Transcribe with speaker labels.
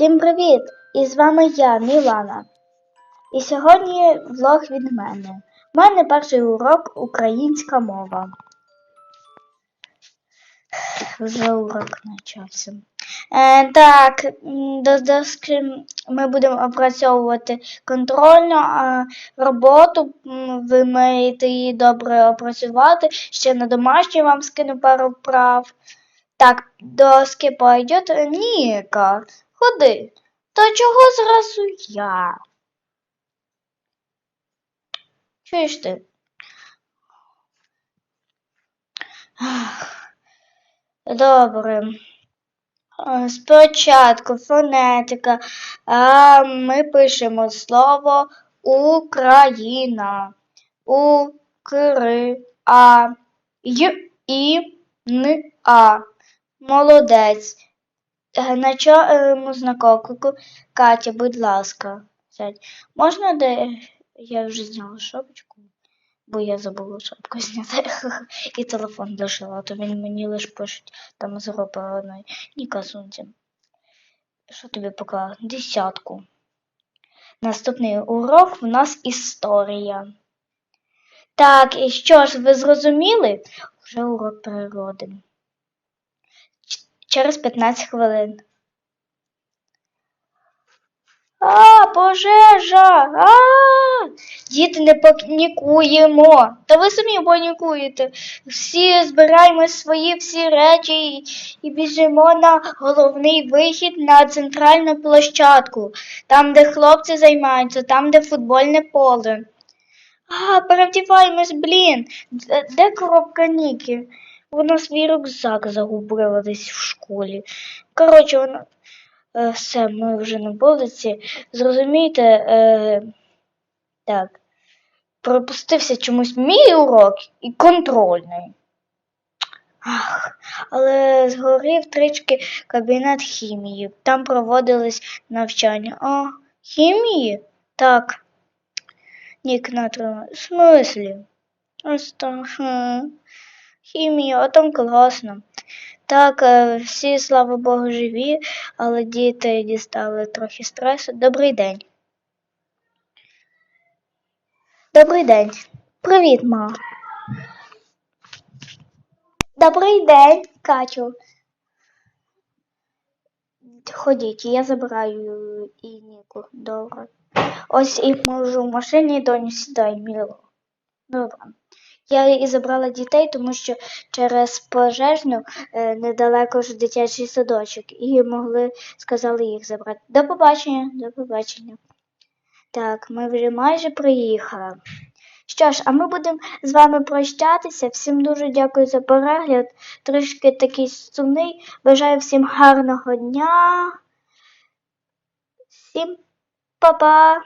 Speaker 1: Всім привіт! І з вами я, Мілана. І сьогодні влог від мене. У мене перший урок українська мова. Вже урок почався. Е, так, до доски ми будемо опрацьовувати контрольну а, роботу. Ви маєте її добре опрацювати. Ще на домашній вам скину пару вправ. Так, доски пойдет? Ніка, ходи. Та чого зразу я? Чуєш ти? Добре. Е, Спочатку фонетика. А ми пишемо слово Україна. У Кри А Й І Н А. Молодець. Е, На чому знаковку Катя, будь ласка. Можна де я вже зняла шапочку, бо я забула шапку зняти і телефон лишила, то він мені лише пише там зроблений. Ніка сунці. Що тобі поклала? Десятку. Наступний урок в нас історія. Так, і що ж, ви зрозуміли? Вже урок природи. Через 15 хвилин. А, пожежа! А! Діти, не панікуємо. Та ви самі панікуєте. Всі збираємо свої всі речі і, біжимо на головний вихід на центральну площадку, там, де хлопці займаються, там, де футбольне поле. А, перевдіваємось, блін. Де коробка Ніки? Вона свій рюкзак загубила десь в школі. Коротше, вона. Е, все, ми вже на вулиці. Зрозумієте, е, так, пропустився чомусь мій урок і контрольний. Ах, але згорів трички кабінет хімії. Там проводились навчання. О, хімії? Так. Нік натримав. В смислі? Ось там. Хм. Хімія, а там класно. Так, е, всі, слава Богу, живі, але діти дістали трохи стресу. Добрий день. Добрий день. Привіт, ма. Добрий день, Катю. Ходіть, я забираю і Ніку. Добре. Ось і можу в машині, доню, сідай, міло. Добре. Я і забрала дітей, тому що через пожежну е, недалеко ж дитячий садочок, і могли, сказали їх забрати. До побачення, до побачення. Так, ми вже майже приїхали. Що ж, а ми будемо з вами прощатися. Всім дуже дякую за перегляд. Трішки такий сумний. Бажаю всім гарного дня. Всім па-па!